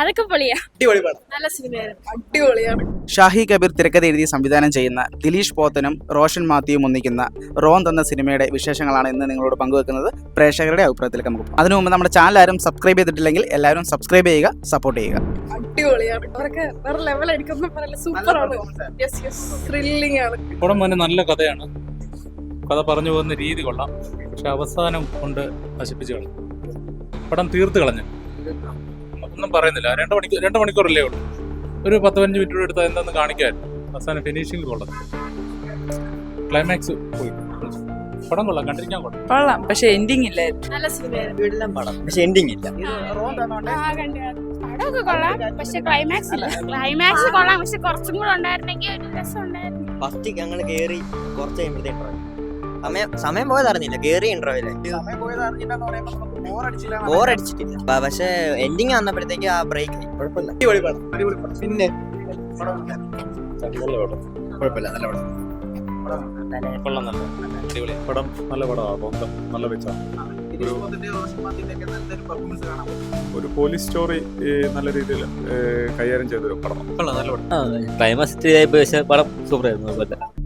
അതൊക്കെ പൊളിയാ. അടിപൊളി പടം. നല്ല സിനിമയായിരുന്നു. അടിപൊളിയാണ്. ഷാഹി കബീർ തിരക്കഥ എഴുതി സംവിധാനം ചെയ്യുന്ന ദിലീഷ് പോത്തനും റോഷൻ മാത്യുവും ഒന്നിക്കുന്ന റോൻ എന്ന സിനിമയുടെ വിശേഷങ്ങളാണ് ഇന്ന് നിങ്ങളോട് പങ്കുവെക്കുന്നത്. പ്രേക്ഷകരുടെ അഭിപ്രായത്തിലേക്ക് നമുക്ക്. അതിനു മുമ്പ് നമ്മുടെ ചാനൽ ആരും സബ്സ്ക്രൈബ് ചെയ്തിട്ടില്ലെങ്കിൽ എല്ലാവരും സബ്സ്ക്രൈബ് ചെയ്യുക സപ്പോർട്ട് ചെയ്യുക. അടിപൊളിയാണ്. അവർക്ക് വേറെ ലെവൽ അടിക്കുന്ന സൂപ്പറാണ്. യെസ് യെസ് ത്രില്ലിംഗ് ആണ് പടം തന്നെ നല്ല കഥയാണ്. കഥ പറഞ്ഞു പോകുന്ന രീതി കൊള്ളാം. പക്ഷെ അവസാനം കൊണ്ട് നശിപ്പിച്ചു കളഞ്ഞു. പടം തീർത്ത് കളഞ്ഞു. ഒന്നും പറയുന്നില്ല. രണ്ട് മണിക്കൂർ രണ്ട് മണിക്കൂറല്ലേ ഉള്ളൂ. ഒരു പത്ത് പതിനഞ്ച് മിനിറ്റ് എടുത്താൽ എന്താന്ന് കാണിക്കാൻ അവസാനം ഫിനിഷിംഗ് കൊള്ളത് ക്ലൈമാക്സ് പോയി. പടം കൊള്ളാം കണ്ടിരിക്കാൻ കൊള്ളാം. കൊള്ളാം. പക്ഷെ എൻഡിങ് ഇല്ലായിരുന്നു നല്ല വീട്ടിലും പടം. പക്ഷെ എൻഡിങ് ഇല്ല. ആ, കണ്ടു. പടമൊക്കെ കൊള്ളാം. പക്ഷെ ക്ലൈമാക്സ് ഇല്ല. ക്ലൈമാക്സ് കൊള്ളാം. പക്ഷെ കുറച്ചും കൂടെ ഉണ്ടായിരുന്നെങ്കിൽ ഒരു രസം ഉണ്ടായിരുന്നു. ഫസ്റ്റ് ഞങ്ങൾ കേറി കുറച്ച് കഴിയുമ്പോഴത്തേക്ക് സമയം സമയം പോയത് അറിഞ്ഞില്ല കേറി ഇന്റർവ്യൂൽ ബോർ അടിച്ചിട്ടില്ല. പക്ഷെ എൻഡിങ് വന്നപ്പോഴത്തേക്ക് ആ ബ്രേക്ക് പടം. പടം. പിന്നെ? കുഴപ്പമില്ല. നല്ല പടം. കൊള്ളാം. നല്ല അടിപൊളി. പടം നല്ല പടമാണ് നല്ല വെച്ചാണ് ഒരു പോലീസ് സ്റ്റോറി നല്ല രീതിയിൽ കൈകാര്യം ചെയ്തൊരു പടം കൊള്ളാം. നല്ല പടം. ക്ലൈമാക്സ് പക്ഷേ പടം സൂപ്പർ ആയിരുന്നു. കുഴപ്പമില്ല.